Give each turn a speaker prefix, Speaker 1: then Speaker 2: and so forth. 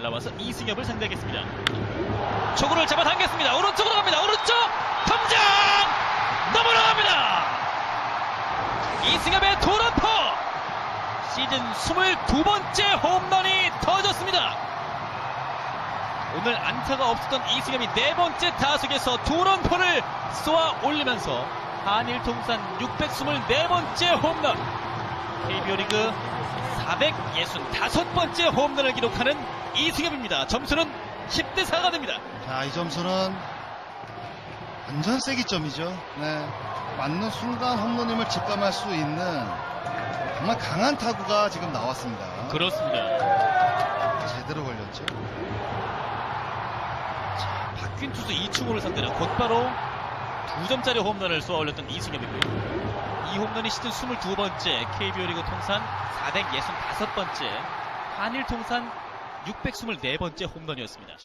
Speaker 1: 올라와서 이승엽을 상대하겠습니다. 초구를 잡아당겼습니다. 오른쪽으로 갑니다. 오른쪽 탐장 넘어나갑니다. 이승엽의 도란포 시즌 22번째 홈런이 터졌습니다. 오늘 안타가 없었던 이승엽이 네 번째 타석에서 두런포를 쏘아 올리면서 한일 통산 624번째 홈런 KBO 리그 465번째 홈런을 기록하는 이승엽입니다. 점수는 10대 4가 됩니다.
Speaker 2: 자, 이 점수는 완전 세기점이죠. 네. 맞는 순간 홈런임을 직감할 수 있는 정말 강한 타구가 지금 나왔습니다.
Speaker 1: 그렇습니다.
Speaker 2: 제대로 걸렸죠.
Speaker 1: 바뀐 투수 이충호를 상대로 곧바로 2점짜리 홈런을 쏘아 올렸던 이승엽이고요. 이 홈런이 시즌 22번째, KBO 리그 통산 465번째, 한일 통산 624번째 홈런이었습니다.